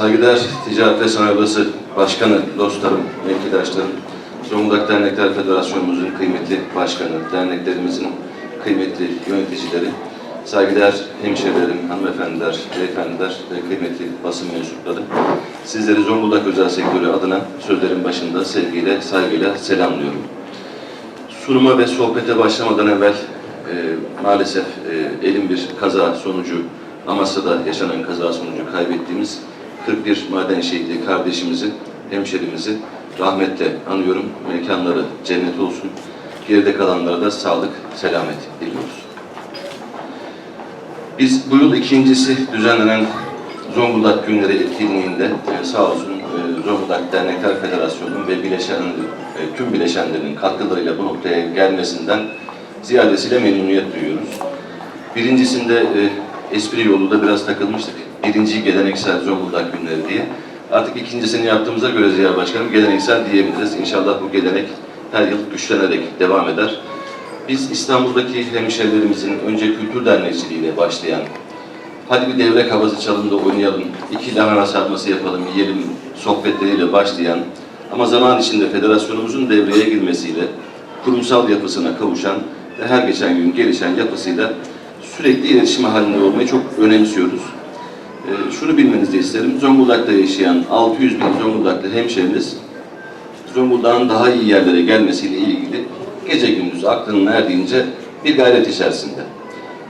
Saygıdeğer Ticaret ve Sanayi Odası Başkanı, dostlarım, mevkidaşlarım, Zonguldak Dernekler Federasyonumuzun kıymetli başkanı, derneklerimizin kıymetli yöneticileri, saygıdeğer hemşehrilerim, hanımefendiler, beyefendiler ve kıymetli basın mensupları, sizleri Zonguldak özel sektörü adına sözlerin başında sevgiyle, saygıyla selamlıyorum. Sunuma ve sohbete başlamadan evvel e, maalesef e, elin bir kaza sonucu Amasya'da yaşanan kaza sonucu kaybettiğimiz 41 maden şehidi kardeşimizi, hemşerimizi rahmetle anıyorum. Mekanları cennet olsun. Geride kalanlara da sağlık, selamet diliyoruz. Biz bu yıl ikincisi düzenlenen Zonguldak Günleri etkinliğinde sağ olsun e, Zonguldak Dernekler Federasyonu'nun ve bileşen, e, tüm bileşenlerin katkılarıyla bu noktaya gelmesinden ziyadesiyle memnuniyet duyuyoruz. Birincisinde e, espri yolunda biraz takılmıştık. Birinci geleneksel Zonguldak Günleri diye. Artık ikincisini yaptığımıza göre Ziya Başkanım geleneksel diyebiliriz. İnşallah bu gelenek her yıl güçlenerek devam eder. Biz İstanbul'daki hemşehrilerimizin önce kültür dernekçiliğiyle başlayan, hadi bir devrek havası çalın da oynayalım, iki lahana sarması yapalım, yiyelim sohbetleriyle başlayan ama zaman içinde federasyonumuzun devreye girmesiyle kurumsal yapısına kavuşan ve her geçen gün gelişen yapısıyla sürekli iletişim halinde olmayı çok önemsiyoruz. Ee, şunu bilmenizi isterim, Zonguldak'ta yaşayan 600 bin Zonguldaklı hemşehrimiz Zonguldak'ın daha iyi yerlere gelmesiyle ilgili gece gündüz aklının erdiğince bir gayret içerisinde.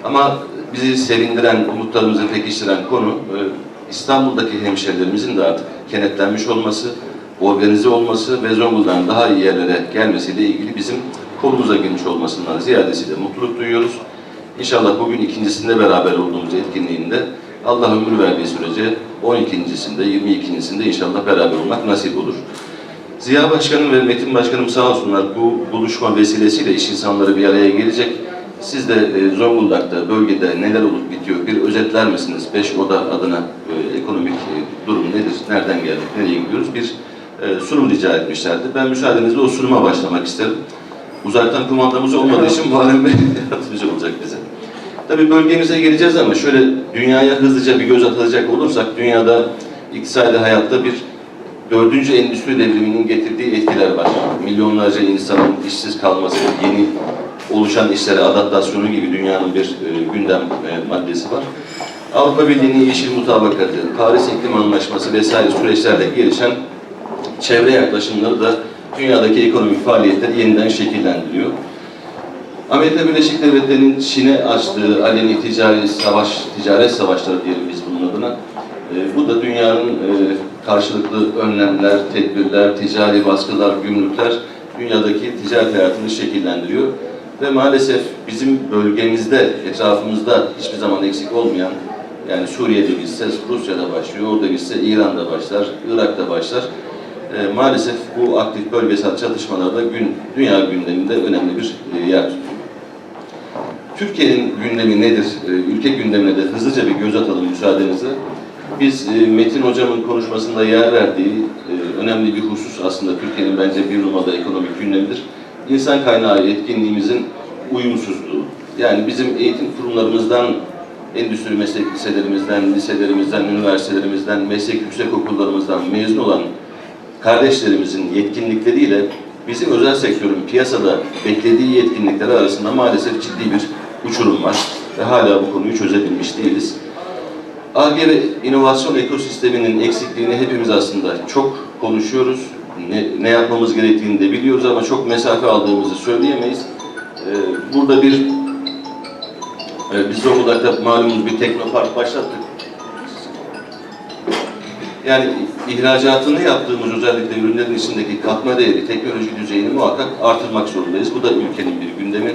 Ama bizi sevindiren, umutlarımızı pekiştiren konu e, İstanbul'daki hemşehrilerimizin de artık kenetlenmiş olması, organize olması ve Zonguldak'ın daha iyi yerlere gelmesiyle ilgili bizim kolumuza girmiş olmasından ziyadesiyle mutluluk duyuyoruz. İnşallah bugün ikincisinde beraber olduğumuz etkinliğinde Allah ömür verdiği sürece 12.sinde, 22.sinde inşallah beraber olmak nasip olur. Ziya Başkanım ve Metin Başkanım sağ olsunlar bu buluşma vesilesiyle iş insanları bir araya gelecek. Siz de e, Zonguldak'ta, bölgede neler olup bitiyor bir özetler misiniz? Beş oda adına e, ekonomik e, durum nedir, nereden geldik, nereye gidiyoruz? Bir e, sunum rica etmişlerdi. Ben müsaadenizle o sunuma başlamak isterim. Uzaktan kumandamız olmadığı için Muharrem Bey yardımcı olacak bize. Tabii bölgemize geleceğiz ama şöyle dünyaya hızlıca bir göz atacak olursak dünyada iktisadi hayatta bir dördüncü endüstri devriminin getirdiği etkiler var. Milyonlarca insanın işsiz kalması, yeni oluşan işlere adaptasyonu gibi dünyanın bir e, gündem e, maddesi var. Avrupa Birliği'nin yeşil mutabakatı, Paris İklim Anlaşması vesaire süreçlerle gelişen çevre yaklaşımları da dünyadaki ekonomik faaliyetleri yeniden şekillendiriyor. Amerika Birleşik Devletleri'nin Çin'e açtığı aleni ticari savaş, ticaret savaşları diyelim biz bunun adına. E, bu da dünyanın e, karşılıklı önlemler, tedbirler, ticari baskılar, gümrükler dünyadaki ticaret hayatını şekillendiriyor. Ve maalesef bizim bölgemizde, etrafımızda hiçbir zaman eksik olmayan, yani Suriye'de gitse Rusya'da başlıyor, orada gitse İran'da başlar, Irak'ta başlar. E, maalesef bu aktif bölgesel çatışmalarda gün, dünya gündeminde önemli bir e, yer tutuyor. Türkiye'nin gündemi nedir? E, ülke gündemine de hızlıca bir göz atalım müsaadenizle. Biz e, Metin Hocam'ın konuşmasında yer verdiği e, önemli bir husus aslında Türkiye'nin bence bir numarada ekonomik gündemidir. İnsan kaynağı etkinliğimizin uyumsuzluğu. Yani bizim eğitim kurumlarımızdan, endüstri meslek liselerimizden, liselerimizden, üniversitelerimizden, meslek yüksek okullarımızdan mezun olan kardeşlerimizin yetkinlikleriyle bizim özel sektörün piyasada beklediği yetkinlikler arasında maalesef ciddi bir uçurum var ve hala bu konuyu çözebilmiş değiliz. ARGE ve inovasyon ekosisteminin eksikliğini hepimiz aslında çok konuşuyoruz. Ne, ne yapmamız gerektiğini de biliyoruz ama çok mesafe aldığımızı söyleyemeyiz. Ee, burada bir, e, biz Zonguldak'ta malumunuz bir teknopark başlattık. Yani ihracatını yaptığımız özellikle ürünlerin içindeki katma değeri, teknoloji düzeyini muhakkak artırmak zorundayız. Bu da ülkenin bir gündemi.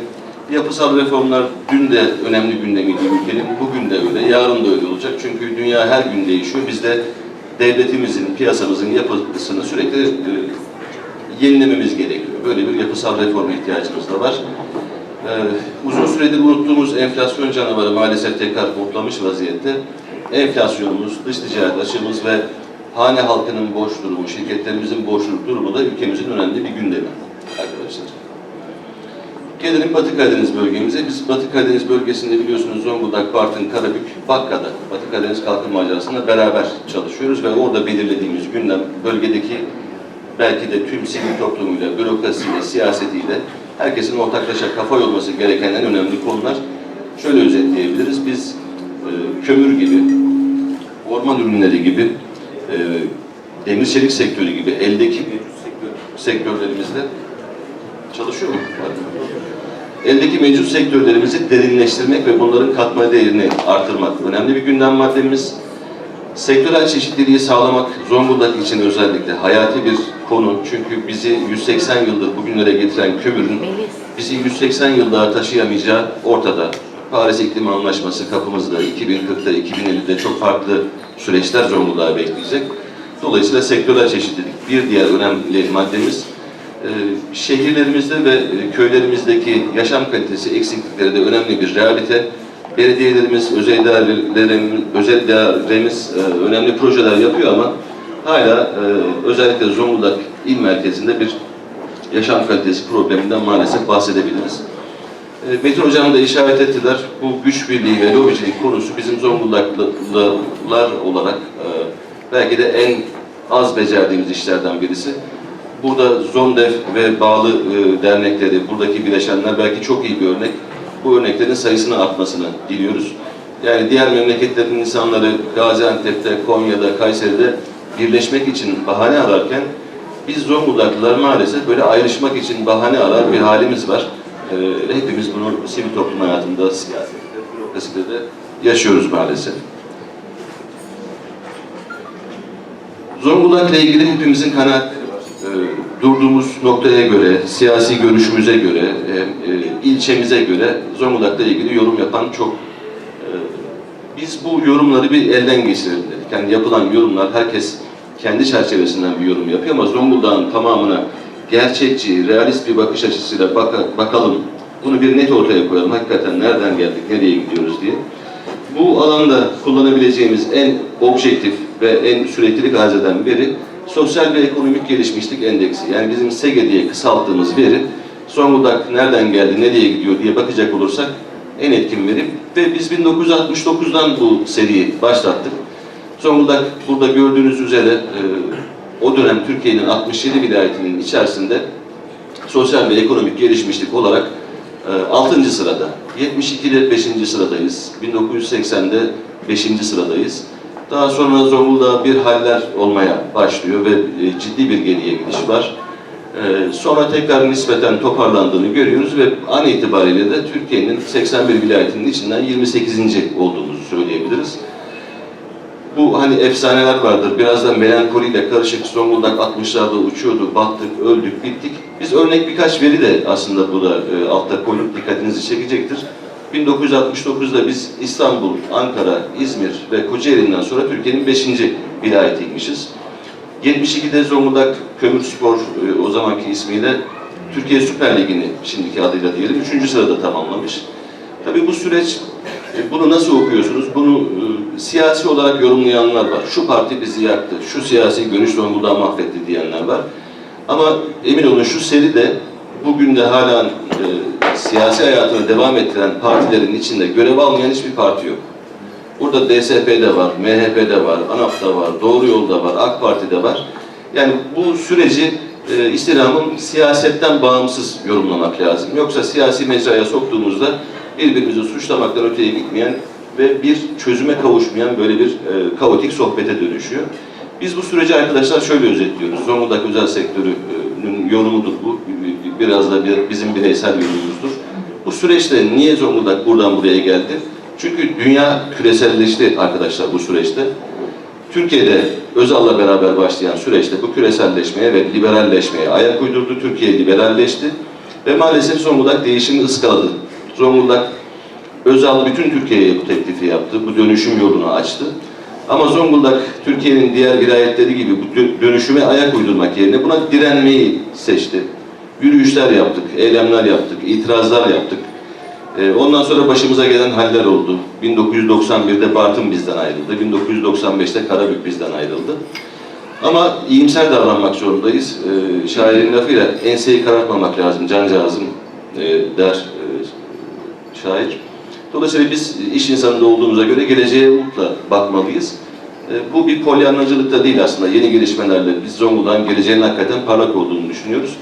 Yapısal reformlar dün de önemli gündemiydi ülkenin, bugün de öyle, yarın da öyle olacak. Çünkü dünya her gün değişiyor. Biz de devletimizin, piyasamızın yapısını sürekli e, yenilememiz gerekiyor. Böyle bir yapısal reform ihtiyacımız da var. Ee, uzun süredir unuttuğumuz enflasyon canavarı maalesef tekrar hoplamış vaziyette. Enflasyonumuz, dış ticaret açığımız ve hane halkının borç durumu, şirketlerimizin borçluluk durumu da ülkemizin önemli bir gündemi arkadaşlar. Gelelim Batı Karadeniz bölgemize. Biz Batı Karadeniz bölgesinde biliyorsunuz Zonguldak, Bartın, Karabük, Bakka'da Batı Karadeniz Kalkınma Ajansı'nda beraber çalışıyoruz ve orada belirlediğimiz gündem bölgedeki belki de tüm sivil toplumuyla, bürokrasiyle, siyasetiyle herkesin ortaklaşa kafa yorması gereken en önemli konular şöyle özetleyebiliriz. Biz e, kömür gibi, orman ürünleri gibi, e, demir çelik sektörü gibi eldeki sektörlerimizde çalışıyor mu? Eldeki mevcut sektörlerimizi derinleştirmek ve bunların katma değerini artırmak önemli bir gündem maddemiz. Sektörel çeşitliliği sağlamak Zonguldak için özellikle hayati bir konu. Çünkü bizi 180 yıldır bugünlere getiren kömürün bizi 180 yıl daha taşıyamayacağı ortada. Paris İklim Anlaşması kapımızda 2040'da, 2050'de çok farklı süreçler Zonguldak'ı bekleyecek. Dolayısıyla sektörel çeşitlilik bir diğer önemli maddemiz. Ee, Şehirlerimizde ve e, köylerimizdeki yaşam kalitesi eksiklikleri de önemli bir realite. Belediyelerimiz, özel idarelerimiz, özel idaremiz e, önemli projeler yapıyor ama hala e, özellikle Zonguldak il merkezinde bir yaşam kalitesi probleminden maalesef bahsedebiliriz. E, Metin Hocam da işaret ettiler. Bu güç birliği ve lobicilik konusu bizim Zonguldaklılar olarak e, belki de en az becerdiğimiz işlerden birisi. Burada ZONDEF ve bağlı e, dernekleri, buradaki bileşenler belki çok iyi bir örnek. Bu örneklerin sayısını artmasını diliyoruz. Yani diğer memleketlerin insanları Gaziantep'te, Konya'da, Kayseri'de birleşmek için bahane ararken biz Zonguldaklılar maalesef böyle ayrışmak için bahane arar bir halimiz var. Ee, hepimiz bunu sivil toplum hayatında, siyasette, bürokraside de yaşıyoruz maalesef. Zonguldak'la ilgili hepimizin kanaatleri durduğumuz noktaya göre, siyasi görüşümüze göre, e, e, ilçemize göre Zonguldak'la ilgili yorum yapan çok. Ee, biz bu yorumları bir elden geçirelim dedik. Yani yapılan yorumlar herkes kendi çerçevesinden bir yorum yapıyor ama Zonguldak'ın tamamına gerçekçi, realist bir bakış açısıyla baka- bakalım. Bunu bir net ortaya koyalım. Hakikaten nereden geldik, nereye gidiyoruz diye. Bu alanda kullanabileceğimiz en objektif ve en süreklilik arz eden veri Sosyal ve Ekonomik Gelişmişlik Endeksi. Yani bizim SEGE diye kısalttığımız veri Zonguldak nereden geldi, nereye gidiyor diye bakacak olursak en etkin veri. Ve biz 1969'dan bu seriyi başlattık. Zonguldak burada gördüğünüz üzere e, o dönem Türkiye'nin 67 vilayetinin içerisinde sosyal ve ekonomik gelişmişlik olarak e, 6. sırada. 72'de 5. sıradayız. 1980'de 5. sıradayız. Daha sonra Zonguldak'a bir haller olmaya başlıyor ve e, ciddi bir geriye gidiş var. E, Sonra tekrar nispeten toparlandığını görüyoruz ve an itibariyle de Türkiye'nin 81 vilayetinin içinden 28. olduğumuzu söyleyebiliriz. Bu hani efsaneler vardır. Biraz da melankoliyle karışık Zonguldak 60'larda uçuyordu, battık, öldük, bittik. Biz örnek birkaç veri de aslında burada e, altta koyup dikkatinizi çekecektir. 1969'da biz İstanbul, Ankara, İzmir ve Kocaeli'nden sonra Türkiye'nin 5. vilayetiymişiz. 72'de Zonguldak Kömürspor e, o zamanki ismiyle Türkiye Süper Ligi'ni şimdiki adıyla diyelim 3. sırada tamamlamış. Tabii bu süreç e, bunu nasıl okuyorsunuz? Bunu e, siyasi olarak yorumlayanlar var. Şu parti bizi yaktı, şu siyasi görüş Zonguldak'ı mahvetti diyenler var. Ama emin olun şu seri de bugün de hala e, siyasi hayatını devam ettiren partilerin içinde görev almayan hiçbir parti yok. Burada DSP'de var, MHP'de var, ANAP'ta var, Doğru Yolda var, AK Parti'de var. Yani bu süreci e, istirhamın siyasetten bağımsız yorumlamak lazım. Yoksa siyasi mecraya soktuğumuzda birbirimizi suçlamaktan öteye gitmeyen ve bir çözüme kavuşmayan böyle bir e, kaotik sohbete dönüşüyor. Biz bu süreci arkadaşlar şöyle özetliyoruz. Zonguldak özel sektörünün yorumudur bu. Biraz da bir, bizim bireysel yorumumuzdur. Bu süreçte niye Zonguldak buradan buraya geldi? Çünkü dünya küreselleşti arkadaşlar bu süreçte. Türkiye'de Özal'la beraber başlayan süreçte bu küreselleşmeye ve liberalleşmeye ayak uydurdu. Türkiye liberalleşti ve maalesef Zonguldak değişimi ıskaladı. Zonguldak Özal bütün Türkiye'ye bu teklifi yaptı. Bu dönüşüm yolunu açtı. Ama Zonguldak Türkiye'nin diğer vilayetleri gibi bu dö- dönüşüme ayak uydurmak yerine buna direnmeyi seçti. Yürüyüşler yaptık, eylemler yaptık, itirazlar yaptık. Ee, Ondan sonra başımıza gelen haller oldu. 1991'de Bartın bizden ayrıldı. 1995'te Karabük bizden ayrıldı. Ama iyimser davranmak zorundayız. Ee, şairin lafıyla enseyi karartmamak lazım cancağızım e, der e, şair. Dolayısıyla biz iş insanında olduğumuza göre geleceğe umutla bakmalıyız. E, Bu bir polyanlacılık da değil aslında. Yeni gelişmelerle biz Zonguldak'ın geleceğinin hakikaten parlak olduğunu düşünüyoruz.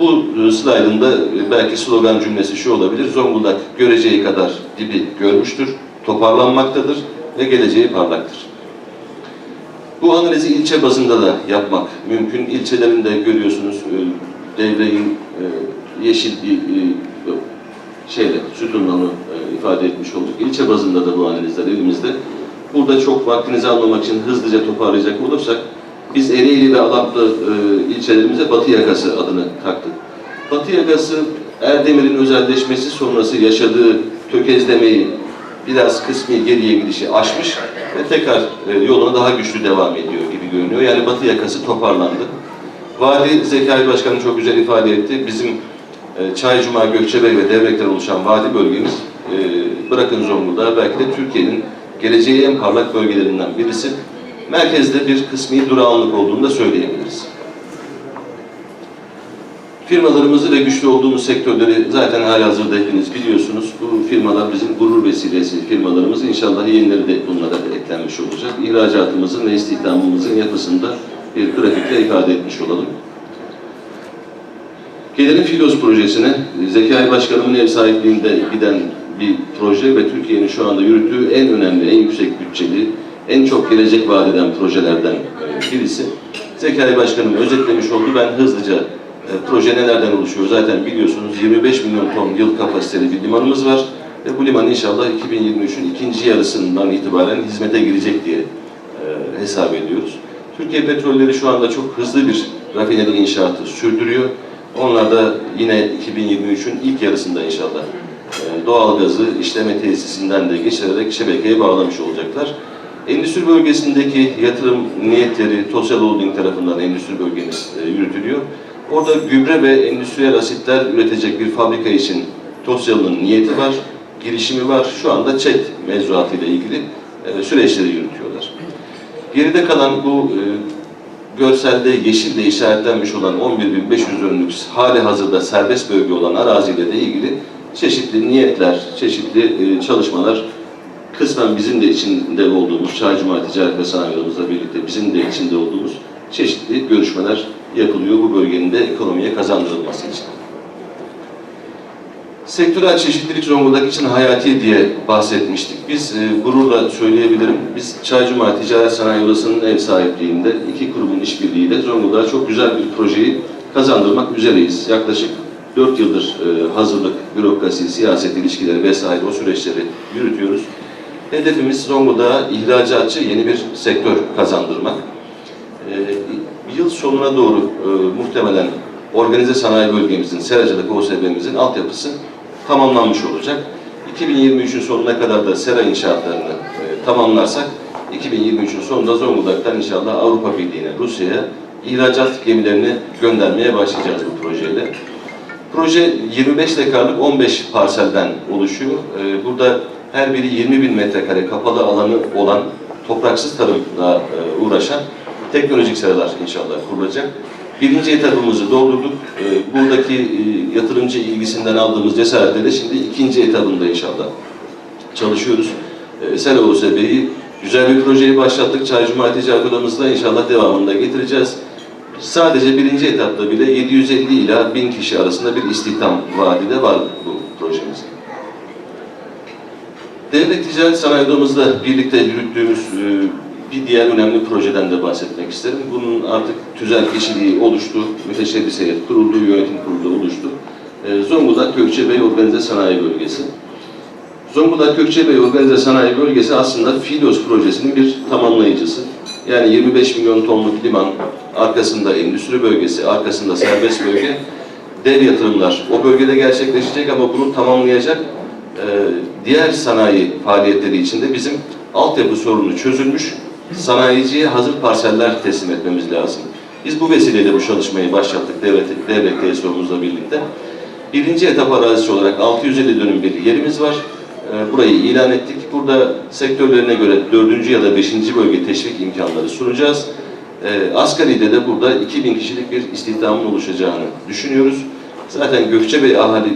Bu e, slaydın da e, belki slogan cümlesi şu olabilir. Zonguldak göreceği kadar dibi görmüştür, toparlanmaktadır ve geleceği parlaktır. Bu analizi ilçe bazında da yapmak mümkün. İlçelerinde görüyorsunuz e, devreyin yeşil bir şeyle, sütunla ifade etmiş olduk. İlçe bazında da bu analizler elimizde. Burada çok vaktinizi almamak için hızlıca toparlayacak olursak, biz Ereğli ve Alaplı e, ilçelerimize Batı Yakası adını taktık. Batı Yakası Erdemir'in özelleşmesi sonrası yaşadığı tökezlemeyi, biraz kısmi geriye gidişi aşmış ve tekrar e, yoluna daha güçlü devam ediyor gibi görünüyor. Yani Batı Yakası toparlandı. Vadi Zekai Başkanım çok güzel ifade etti. Bizim e, Çaycuma, Gökçebey ve Devrek'ten oluşan vadi bölgemiz e, bırakın Zonguldak'ı belki de Türkiye'nin geleceği en parlak bölgelerinden birisi. Merkezde bir kısmi durağanlık olduğunu da söyleyebiliriz. Firmalarımızı ve güçlü olduğumuz sektörleri zaten halihazırda hepiniz biliyorsunuz. Bu firmalar bizim gurur vesilesi firmalarımız. İnşallah yenileri de bunlara da eklenmiş olacak. İhracatımızın ve istihdamımızın yapısında bir grafikle ifade etmiş olalım. Gelelim Filos projesine. Zekai Başkanımın ev sahipliğinde giden bir proje ve Türkiye'nin şu anda yürüttüğü en önemli, en yüksek bütçeli, en çok gelecek vaat eden projelerden e, birisi. Zekai Başkanım özetlemiş oldu. Ben hızlıca e, proje nelerden oluşuyor zaten biliyorsunuz. 25 milyon ton yıl kapasiteli bir limanımız var ve bu liman inşallah 2023'ün ikinci yarısından itibaren hizmete girecek diye e, hesap ediyoruz. Türkiye Petrolleri şu anda çok hızlı bir rafineri inşaatı sürdürüyor. Onlar da yine 2023'ün ilk yarısında inşallah e, doğalgazı işleme tesisinden de geçirerek şebekeye bağlamış olacaklar. Endüstri bölgesindeki yatırım niyetleri Tosyal Holding tarafından endüstri bölgemiz e, yürütülüyor. Orada gübre ve endüstriyel asitler üretecek bir fabrika için Tosyal'ın niyeti var, girişimi var. Şu anda ÇED mevzuatıyla ilgili e, süreçleri yürütüyorlar. Geride kalan bu e, görselde yeşille işaretlenmiş olan 11.500 dönümlük hali hazırda serbest bölge olan araziyle de ilgili çeşitli niyetler, çeşitli e, çalışmalar kısmen bizim de içinde olduğumuz Çaycuma Ticaret ve Sanayi birlikte bizim de içinde olduğumuz çeşitli görüşmeler yapılıyor bu bölgenin de ekonomiye kazandırılması için. Sektörel çeşitlilik Zonguldak için hayati diye bahsetmiştik. Biz e, gururla söyleyebilirim, biz Çaycuma Ticaret Sanayi Odası'nın ev sahipliğinde iki kurumun işbirliğiyle Zonguldak'a çok güzel bir projeyi kazandırmak üzereyiz. Yaklaşık 4 yıldır e, hazırlık, bürokrasi, siyaset ilişkileri vesaire o süreçleri yürütüyoruz. Hedefimiz Zonguldak'a ihracatçı yeni bir sektör kazandırmak. E, yıl sonuna doğru e, muhtemelen organize sanayi bölgemizin, seracılık OSB'mizin altyapısı tamamlanmış olacak. 2023'ün sonuna kadar da sera inşaatlarını e, tamamlarsak 2023'ün sonunda Zonguldak'tan inşallah Avrupa Birliği'ne, Rusya'ya ihracat gemilerini göndermeye başlayacağız bu projeyle. Proje 25 dekarlık 15 parselden oluşuyor. E, burada her biri 20 bin metrekare kapalı alanı olan topraksız tarımla e, uğraşan teknolojik seralar inşallah kurulacak. Birinci etapımızı doldurduk. Ee, Buradaki e, yatırımcı ilgisinden aldığımız cesaretle de şimdi ikinci etabında inşallah çalışıyoruz. Ee, Sera OSB'yi güzel bir projeyi başlattık. Çaycuma Ticaret Odamızda inşallah devamında getireceğiz. Sadece birinci etapta bile 750 ila 1000 kişi arasında bir istihdam vaadi de var bu projemizde. Devlet Ticaret Sanayi Odamızda birlikte yürüttüğümüz e, bir diğer önemli projeden de bahsetmek isterim. Bunun artık tüzel kişiliği oluştu, müteşebbis heyet kuruldu, yönetim kurulu oluştu. E, Zonguldak Gökçebey Organize Sanayi Bölgesi. Zonguldak Gökçebey Organize Sanayi Bölgesi aslında Filos projesinin bir tamamlayıcısı. Yani 25 milyon tonluk liman, arkasında endüstri bölgesi, arkasında serbest bölge, dev yatırımlar o bölgede gerçekleşecek ama bunu tamamlayacak e, diğer sanayi faaliyetleri içinde bizim altyapı sorunu çözülmüş, sanayiciye hazır parseller teslim etmemiz lazım. Biz bu vesileyle bu çalışmayı başlattık devlet, devlet TSO'muzla birlikte. Birinci etap arazisi olarak 650 dönüm bir yerimiz var. Ee, Burayı ilan ettik. Burada sektörlerine göre dördüncü ya da beşinci bölge teşvik imkanları sunacağız. Ee, Asgari'de de burada 2000 kişilik bir istihdamın oluşacağını düşünüyoruz. Zaten Gökçebey ahali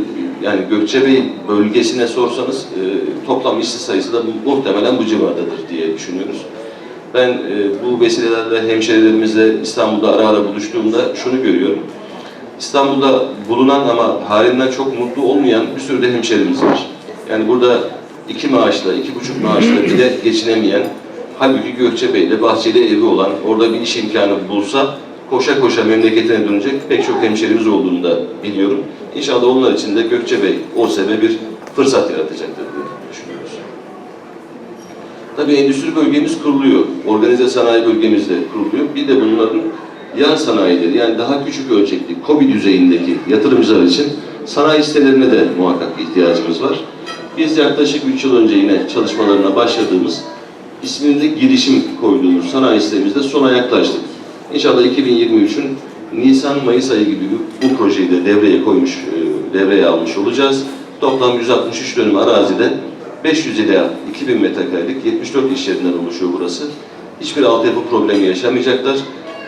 yani Gökçebey bölgesine sorsanız e, toplam işsiz sayısı da muhtemelen bu civardadır diye düşünüyoruz. Ben e, bu vesilelerle hemşehrilerimizle İstanbul'da ara ara buluştuğumda şunu görüyorum. İstanbul'da bulunan ama halinden çok mutlu olmayan bir sürü de hemşehrimiz var. Yani burada iki maaşla, iki buçuk maaşla bile geçinemeyen, halbuki Gökçebey'de bahçeli evi olan, orada bir iş imkanı bulsa koşa koşa memleketine dönecek pek çok hemşehrimiz olduğunu da biliyorum. İnşallah onlar için de Gökçebey o sene bir fırsat yaratacaktır diye düşünüyoruz. Tabii endüstri bölgemiz kuruluyor. Organize sanayi bölgemiz de kuruluyor. Bir de bunların yan sanayileri yani daha küçük ölçekli KOBİ düzeyindeki yatırımcılar için sanayi sitelerine de muhakkak ihtiyacımız var. Biz yaklaşık 3 yıl önce yine çalışmalarına başladığımız ismini de girişim koyduğumuz sanayi sitemizde sona yaklaştık. İnşallah 2023'ün Nisan-Mayıs ayı gibi bu projeyi de devreye koymuş, e, devreye almış olacağız. Toplam 163 dönüm arazide 500 ila 2000 metrekarelik 74 iş yerinden oluşuyor burası. Hiçbir altyapı problemi yaşamayacaklar.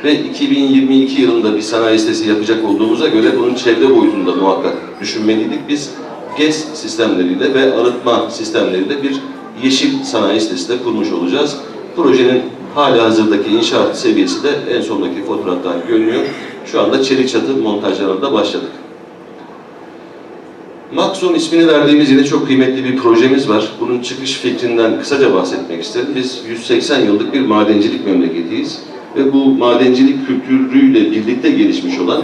Ve 2022 yılında bir sanayi sitesi yapacak olduğumuza göre bunun çevre boyutunda muhakkak düşünmeliydik. Biz GES sistemleriyle ve arıtma sistemleriyle bir yeşil sanayi sitesi de kurmuş olacağız. Projenin hali hazırdaki inşaat seviyesi de en sondaki fotoğraftan görünüyor. Şu anda çelik çatı montajlarına da başladık. Maxon ismini verdiğimiz yine çok kıymetli bir projemiz var. Bunun çıkış fikrinden kısaca bahsetmek isterim. Biz 180 yıllık bir madencilik memleketiyiz. Ve bu madencilik kültürüyle birlikte gelişmiş olan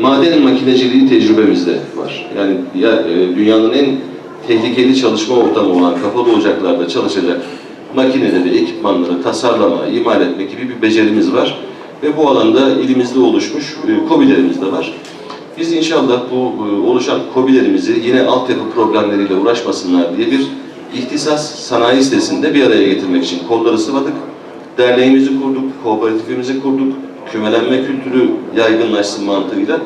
maden makineciliği tecrübemiz de var. Yani ya, e, dünyanın en tehlikeli çalışma ortamı olan kapalı ocaklarda çalışacak makineleri, ekipmanları tasarlama, imal etme gibi bir becerimiz var. Ve bu alanda ilimizde oluşmuş e, de var. Biz inşallah bu e, oluşan KOBİ'lerimizi yine altyapı problemleriyle uğraşmasınlar diye bir ihtisas sanayi sitesinde bir araya getirmek için kolları sıvadık. Derneğimizi kurduk, kooperatifimizi kurduk, kümelenme kültürü yaygınlaşsın mantığıyla.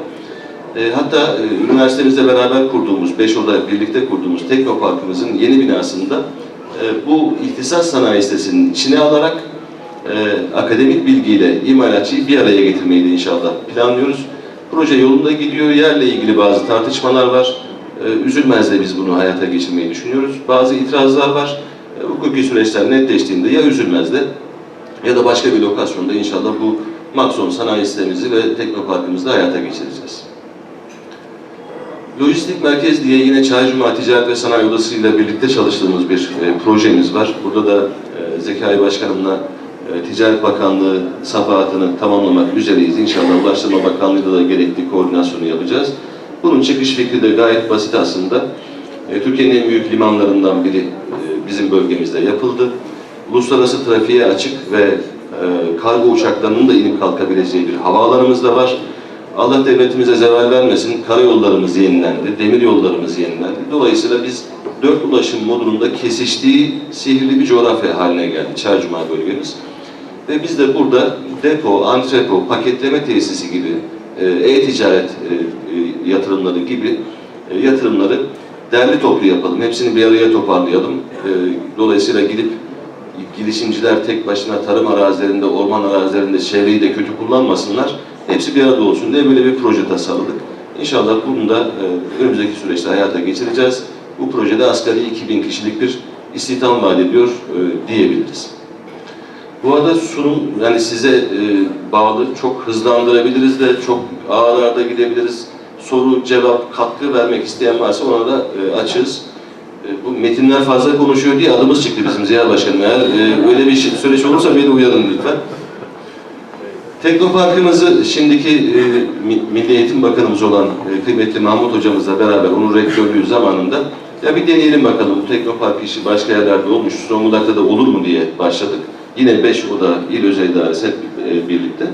E, hatta e, üniversitemizle beraber kurduğumuz, beş oda birlikte kurduğumuz Teknoparkımızın yeni binasında e, bu ihtisas sanayi sitesinin içine alarak e, akademik bilgiyle imalatçıyı bir araya getirmeyi de inşallah planlıyoruz. Proje yolunda gidiyor, yerle ilgili bazı tartışmalar var. E, üzülmez de biz bunu hayata geçirmeyi düşünüyoruz. Bazı itirazlar var. E, hukuki süreçler netleştiğinde ya üzülmez de ya da başka bir lokasyonda inşallah bu Maxon sanayi sitemizi ve teknoparkımızı da hayata geçireceğiz. Lojistik merkez diye yine Çaycuma Ticaret ve Sanayi Odası ile birlikte çalıştığımız bir e, projemiz var. Burada da e, Zekai Başkanımla Ticaret Bakanlığı safahatını tamamlamak üzereyiz. İnşallah Ulaştırma Bakanlığı'yla da gerekli koordinasyonu yapacağız. Bunun çıkış fikri de gayet basit aslında. E, Türkiye'nin en büyük limanlarından biri e, bizim bölgemizde yapıldı. Uluslararası trafiğe açık ve e, kargo uçaklarının da inip kalkabileceği bir havaalanımız da var. Allah devletimize zeval vermesin, karayollarımız yenilendi, demir yollarımız yenilendi. Dolayısıyla biz dört ulaşım modununda kesiştiği sihirli bir coğrafya haline geldi Çaycuma bölgemiz. Ve biz de burada depo, antrepo, paketleme tesisi gibi, e, e-ticaret e, e, yatırımları gibi e, yatırımları derli toplu yapalım. Hepsini bir araya toparlayalım. E, Dolayısıyla gidip girişimciler tek başına tarım arazilerinde, orman arazilerinde çevreyi de kötü kullanmasınlar. Hepsi bir arada olsun diye böyle bir proje tasarladık. İnşallah bunu da e, önümüzdeki süreçte hayata geçireceğiz. Bu projede asgari 2000 kişilik bir istihdam vaat ediyor e, diyebiliriz. Bu arada sunum yani size e, bağlı çok hızlandırabiliriz de çok ağırlarda gidebiliriz. Soru, cevap, katkı vermek isteyen varsa ona da e, açığız. E, bu metinler fazla konuşuyor diye adımız çıktı bizim Ziya Başkanım. Eğer e, öyle bir şey- süreç olursa beni uyarın lütfen. Teknoparkımızı şimdiki e, Mi- Milli Eğitim Bakanımız olan e, kıymetli Mahmut Hocamızla beraber onun rektörlüğü zamanında ya bir deneyelim bakalım bu Teknopark işi başka yerlerde olmuş, Zonguldak'ta da olur mu diye başladık. Yine beş oda il özel idaresi hep e, birlikte.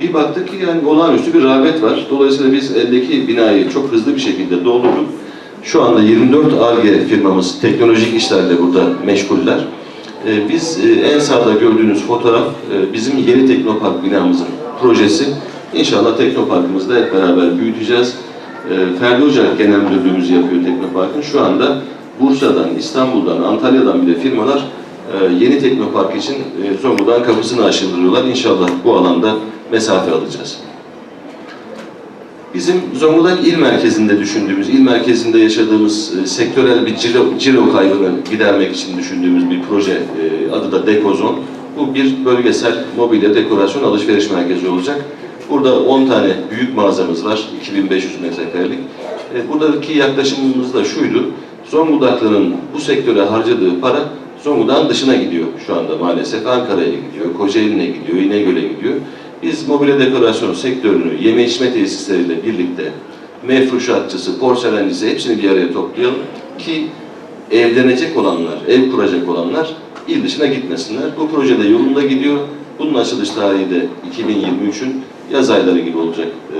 Bir baktık ki yani olağanüstü bir rağbet var. Dolayısıyla biz eldeki binayı çok hızlı bir şekilde doldurduk. Şu anda 24 ARGE firmamız teknolojik işlerle burada meşguller. Ee, Biz e, en sağda gördüğünüz fotoğraf e, bizim yeni Teknopark binamızın projesi. İnşallah Teknoparkımızda hep beraber büyüteceğiz. Ferdi Hoca Genel Müdürlüğümüz yapıyor Teknopark'ın. Şu anda Bursa'dan, İstanbul'dan, Antalya'dan bile firmalar e, yeni Teknopark için e, Zonguldak'ın kapısını aşındırıyorlar. İnşallah bu alanda mesafe alacağız. Bizim Zonguldak il merkezinde düşündüğümüz, il merkezinde yaşadığımız e, sektörel bir ciro, ciro kaybını gidermek için düşündüğümüz bir proje, e, adı da Dekozon. Bu bir bölgesel mobilya dekorasyon alışveriş merkezi olacak. Burada 10 tane büyük mağazamız var, 2500 metrekarelik. E, buradaki yaklaşımımız da şuydu, Zonguldaklı'nın bu sektöre harcadığı para Zonguldak'ın dışına gidiyor şu anda maalesef. Ankara'ya gidiyor, Kocaeli'ne gidiyor, İnegöl'e gidiyor. Biz mobilya dekorasyon sektörünü yeme içme tesisleriyle birlikte mefruşatçısı, porselencisi hepsini bir araya toplayalım ki evlenecek olanlar, ev kuracak olanlar il dışına gitmesinler. Bu projede yolunda gidiyor. Bunun açılış tarihi de 2023'ün yaz ayları gibi olacak. Ee,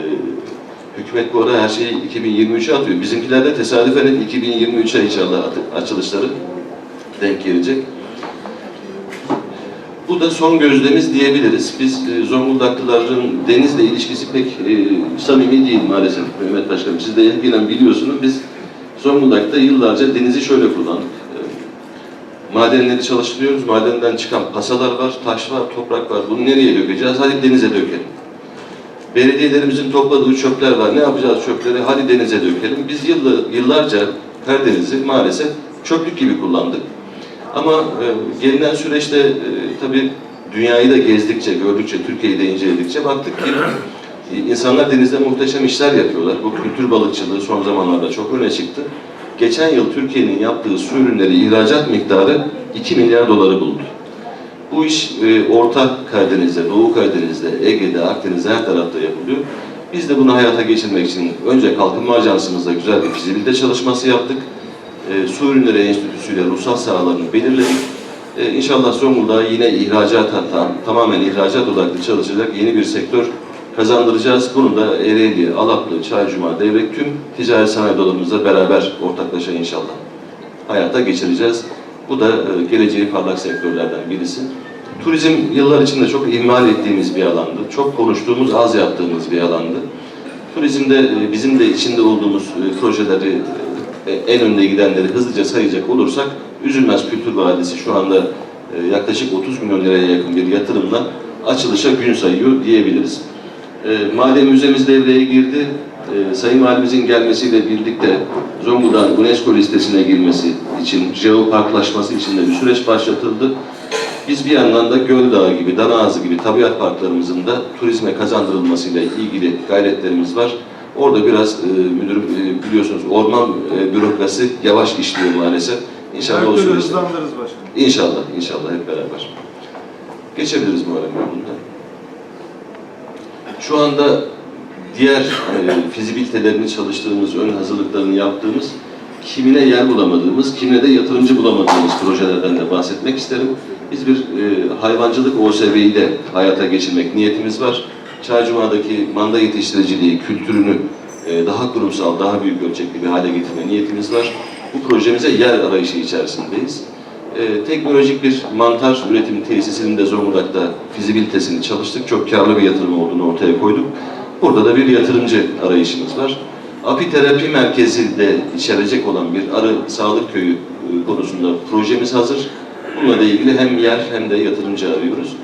hükümet bu ara her şeyi 2023'e atıyor. Bizimkiler de tesadüfen hep 2023'e inşallah açılışları denk gelecek. Bu da son gözlemiz diyebiliriz. Biz e, Zonguldaklıların denizle ilişkisi pek e, samimi değil maalesef Mehmet Başkanım. Siz de yakinen biliyorsunuz. Biz Zonguldak'ta yıllarca denizi şöyle kullandık. E, madenleri çalıştırıyoruz. Madenden çıkan pasalar var, taş var, toprak var. Bunu nereye dökeceğiz? Hadi denize dökelim. Belediyelerimizin topladığı çöpler var. Ne yapacağız çöpleri? Hadi denize dökelim. Biz yıllı, yıllarca Karadeniz'i maalesef çöplük gibi kullandık. Ama e, gelinen süreçte e, tabii dünyayı da gezdikçe, gördükçe, Türkiye'yi de inceledikçe baktık ki insanlar denizde muhteşem işler yapıyorlar. Bu kültür balıkçılığı son zamanlarda çok öne çıktı. Geçen yıl Türkiye'nin yaptığı su ürünleri ihracat miktarı 2 milyar doları buldu. Bu iş e, Orta Karadeniz'de, Doğu Karadeniz'de, Ege'de, Akdeniz'de her tarafta yapılıyor. Biz de bunu hayata geçirmek için önce Kalkınma Ajansımızda güzel bir fizibilite çalışması yaptık. E, Su Ürünleri Enstitüsü'yle ruhsat sahalarını belirledik. E, inşallah Zonguldak'a yine ihracata, tam, tamamen ihracat odaklı çalışacak yeni bir sektör kazandıracağız. Bunu da Ereğli, Alaplı, Çaycuma, Devrek tüm ticari sanayi odalarımızla beraber ortaklaşa inşallah hayata geçireceğiz. Bu da e, geleceği parlak sektörlerden birisi. Turizm yıllar içinde çok ihmal ettiğimiz bir alandı. Çok konuştuğumuz, az yaptığımız bir alandı. Turizmde e, bizim de içinde olduğumuz e, projeleri, en önde gidenleri hızlıca sayacak olursak, Üzülmez Kültür Vadisi şu anda e, yaklaşık 30 milyon liraya yakın bir yatırımla açılışa gün sayıyor diyebiliriz. E, Maden Müzemiz devreye girdi. E, Sayın Valimizin gelmesiyle birlikte Zonguldak'ın UNESCO listesine girmesi için, jeoparklaşması için de bir süreç başlatıldı. Biz bir yandan da Göl Dağı gibi, Danağazı gibi tabiat parklarımızın da turizme kazandırılmasıyla ilgili gayretlerimiz var. Orada biraz e, müdürüm e, biliyorsunuz orman e, bürokrasi yavaş işliyor maalesef. İnşallah Her o süreçte. hızlandırırız başkanım. İnşallah, inşallah hep beraber. Geçebiliriz Muharrem Bey. Şu anda diğer e, fizibilitelerini çalıştığımız, ön hazırlıklarını yaptığımız, kimine yer bulamadığımız, kimine de yatırımcı bulamadığımız projelerden de bahsetmek isterim. Biz bir e, hayvancılık OSB'yi de hayata geçirmek niyetimiz var. Çaycuma'daki manda yetiştiriciliği kültürünü e, daha kurumsal, daha büyük ölçekli bir hale getirme niyetimiz var. Bu projemize yer arayışı içerisindeyiz. E, teknolojik bir mantar üretim tesisinin de Zonguldak'ta fizibilitesini çalıştık. Çok karlı bir yatırım olduğunu ortaya koyduk. Burada da bir yatırımcı arayışımız var. Apiterapi merkezi de içerecek olan bir arı sağlık köyü e, konusunda projemiz hazır. Bununla ilgili hem yer hem de yatırımcı arıyoruz.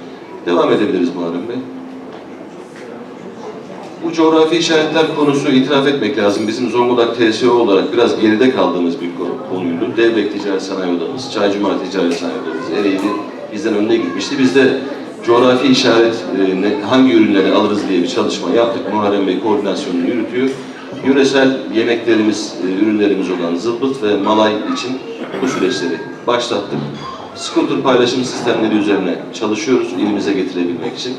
Devam edebiliriz Muharrem Bey. Bu coğrafi işaretler konusu itiraf etmek lazım. Bizim Zonguldak TSO olarak biraz geride kaldığımız bir konu- konuydu. Devlet Ticaret Sanayi Odamız, Çaycuma Ticaret Sanayi Odamız, Ereğli bizden önde gitmişti. Biz de coğrafi işaret e, hangi ürünleri alırız diye bir çalışma yaptık. Muharrem Bey koordinasyonunu yürütüyor. Yöresel yemeklerimiz, e, ürünlerimiz olan zılbıt ve malay için bu süreçleri başlattık. Scooter paylaşım sistemleri üzerine çalışıyoruz ilimize getirebilmek için.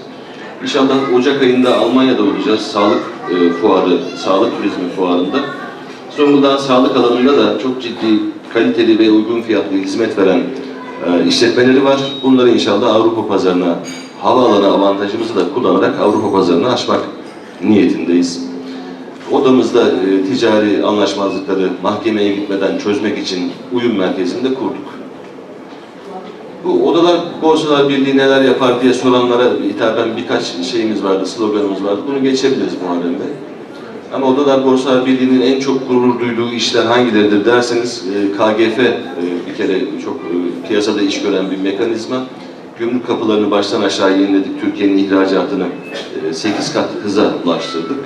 İnşallah Ocak ayında Almanya'da olacağız. Sağlık e, fuarı, sağlık turizmi fuarında. Zonguldak'ın sağlık alanında da çok ciddi, kaliteli ve uygun fiyatlı hizmet veren e, işletmeleri var. Bunları inşallah Avrupa pazarına, havaalanı avantajımızı da kullanarak Avrupa pazarına açmak niyetindeyiz. Odamızda e, ticari anlaşmazlıkları mahkemeye gitmeden çözmek için uyum merkezini de kurduk. Bu Odalar Borsalar Birliği neler yapar diye soranlara hitaben birkaç şeyimiz vardı, sloganımız vardı. Bunu geçebiliriz Muharrem Bey. Ama Odalar Borsalar Birliği'nin en çok gurur duyduğu işler hangileridir derseniz e, KGF e, bir kere çok e, piyasada iş gören bir mekanizma. Gümrük kapılarını baştan aşağı yeniledik. Türkiye'nin ihracatını e, 8 kat hıza ulaştırdık.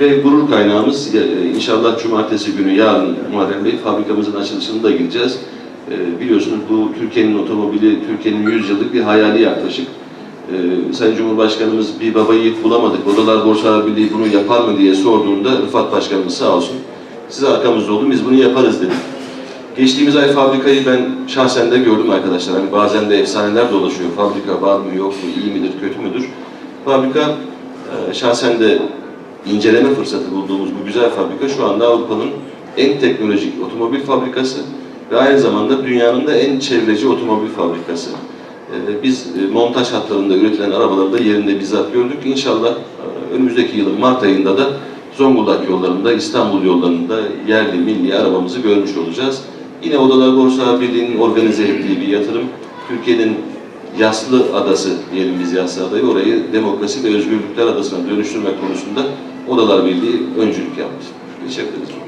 Ve gurur kaynağımız inşallah cumartesi günü yarın Muharrem Bey fabrikamızın açılışını da gireceğiz. E, biliyorsunuz bu Türkiye'nin otomobili, Türkiye'nin 100 yıllık bir hayali yaklaşık. E, Sayın Cumhurbaşkanımız bir baba yiğit bulamadık, Odalar Borsalar Birliği bunu yapar mı diye sorduğunda Rıfat Başkanımız sağ olsun size arkamızda oldu, biz bunu yaparız dedi. Geçtiğimiz ay fabrikayı ben şahsen de gördüm arkadaşlar. Hani bazen de efsaneler dolaşıyor. Fabrika var mı, yok mu, iyi midir, kötü müdür? Fabrika e, şahsen de inceleme fırsatı bulduğumuz bu güzel fabrika şu anda Avrupa'nın en teknolojik otomobil fabrikası ve aynı zamanda dünyanın da en çevreci otomobil fabrikası. E, Biz e, montaj hatlarında üretilen arabaları da yerinde bizzat gördük. İnşallah e, önümüzdeki yılın Mart ayında da Zonguldak yollarında, İstanbul yollarında yerli milli arabamızı görmüş olacağız. Yine Odalar Borsa Birliği'nin organize ettiği bir yatırım. Türkiye'nin yaslı adası diyelim biz yaslı adayı, orayı demokrasi ve özgürlükler adasına dönüştürmek konusunda Odalar Birliği öncülük yaptı. Teşekkür ederim.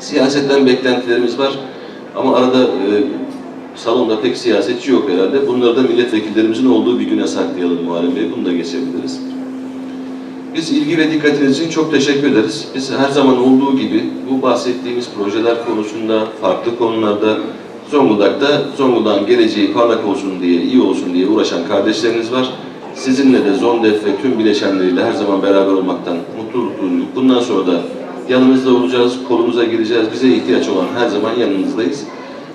Siyasetten beklentilerimiz var ama arada e, salonda pek siyasetçi yok herhalde. Bunları da milletvekillerimizin olduğu bir güne saklayalım Muharrem Bey. Bunu da geçebiliriz. Biz ilgi ve dikkatiniz için çok teşekkür ederiz. Biz her zaman olduğu gibi bu bahsettiğimiz projeler konusunda, farklı konularda Zonguldak'ta Zonguldak'ın geleceği parlak olsun diye, iyi olsun diye uğraşan kardeşleriniz var. Sizinle de Zondef ve tüm bileşenleriyle her zaman beraber olmaktan mutluluk duyduk. Bundan sonra da yanınızda olacağız, kolunuza gireceğiz. Bize ihtiyaç olan her zaman yanınızdayız.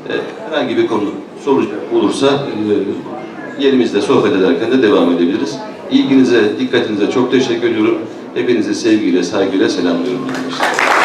Ee, herhangi bir konu soru olursa e, yerimizde sohbet ederken de devam edebiliriz. İlginize, dikkatinize çok teşekkür ediyorum. Hepinizi sevgiyle, saygıyla selamlıyorum. arkadaşlar.